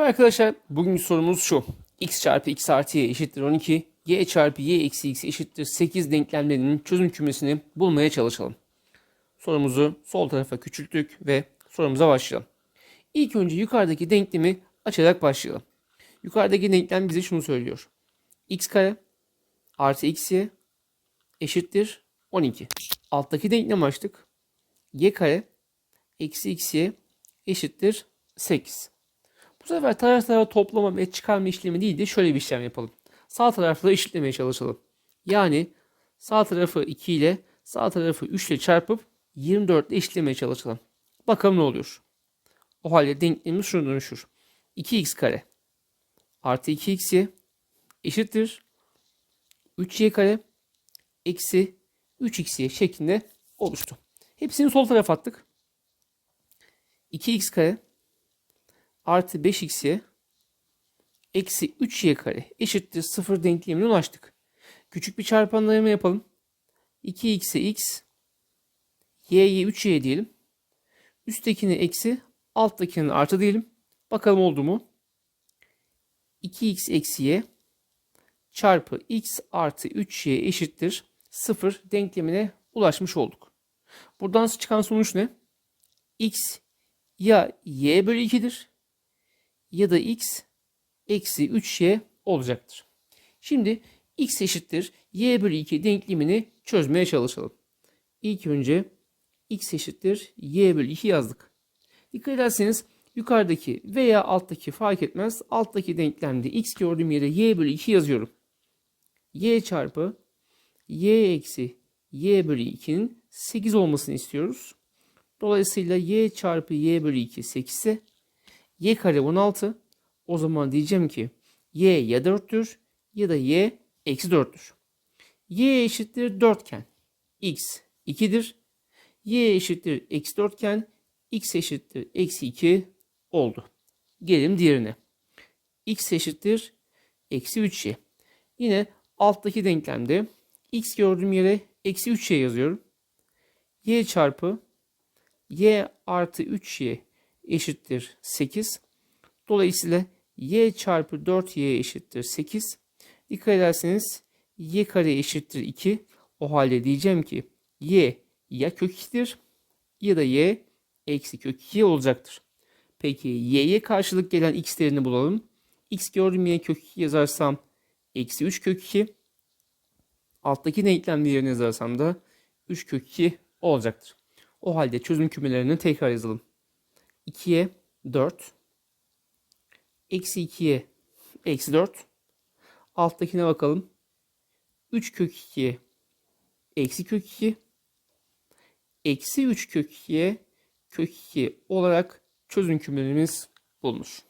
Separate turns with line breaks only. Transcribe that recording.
Merhaba arkadaşlar. Bugünkü sorumuz şu. x çarpı x artı y eşittir 12. y çarpı y eksi x eşittir 8 denklemlerinin çözüm kümesini bulmaya çalışalım. Sorumuzu sol tarafa küçülttük ve sorumuza başlayalım. İlk önce yukarıdaki denklemi açarak başlayalım. Yukarıdaki denklem bize şunu söylüyor. x kare artı xy eşittir 12. Alttaki denklemi açtık. y kare eksi xy eşittir 8. Bu sefer taraf tarafa toplama ve çıkarma işlemi değil de şöyle bir işlem yapalım. Sağ tarafları eşitlemeye çalışalım. Yani sağ tarafı 2 ile sağ tarafı 3 ile çarpıp 24 ile eşitlemeye çalışalım. Bakalım ne oluyor. O halde denklemimiz şuna dönüşür. 2x kare artı 2xy eşittir 3y kare eksi 3xy şeklinde oluştu. Hepsini sol tarafa attık. 2x kare artı 5x'ye eksi 3y kare eşittir 0 denklemine ulaştık. Küçük bir çarpanlarımı yapalım. 2x'e x, y'ye 3y diyelim. Üsttekini eksi, alttakini artı diyelim. Bakalım oldu mu? 2x eksi y çarpı x artı 3y eşittir 0 denklemine ulaşmış olduk. Buradan çıkan sonuç ne? x ya y bölü 2'dir ya da x eksi 3y olacaktır. Şimdi x eşittir y bölü 2 denklemini çözmeye çalışalım. İlk önce x eşittir y bölü 2 yazdık. Dikkat ederseniz yukarıdaki veya alttaki fark etmez. Alttaki denklemde x gördüğüm yere y bölü 2 yazıyorum. y çarpı y eksi y bölü 2'nin 8 olmasını istiyoruz. Dolayısıyla y çarpı y bölü 2 8 ise y kare 16. O zaman diyeceğim ki y ya 4'tür ya da y eksi 4'tür. y eşittir 4 iken x 2'dir. y eşittir eksi 4 iken x eşittir eksi 2 oldu. Gelelim diğerine. x eşittir eksi 3y. Yine alttaki denklemde x gördüğüm yere eksi 3y yazıyorum. y çarpı y artı 3y eşittir 8. Dolayısıyla y çarpı 4y eşittir 8. Dikkat ederseniz y kare eşittir 2. O halde diyeceğim ki y ya kök 2'dir ya da y eksi kök 2 olacaktır. Peki y'ye karşılık gelen x değerini bulalım. x gördüğüm yere kök 2 yazarsam eksi 3 kök 2. Alttaki denklem yerine yazarsam da 3 kök 2 olacaktır. O halde çözüm kümelerini tekrar yazalım. 2'ye 4. Eksi 2'ye eksi 4. Alttakine bakalım. 3 kök 2'ye eksi kök 2. Eksi 3 kök 2'ye kök 2 olarak çözüm kümelerimiz bulunur.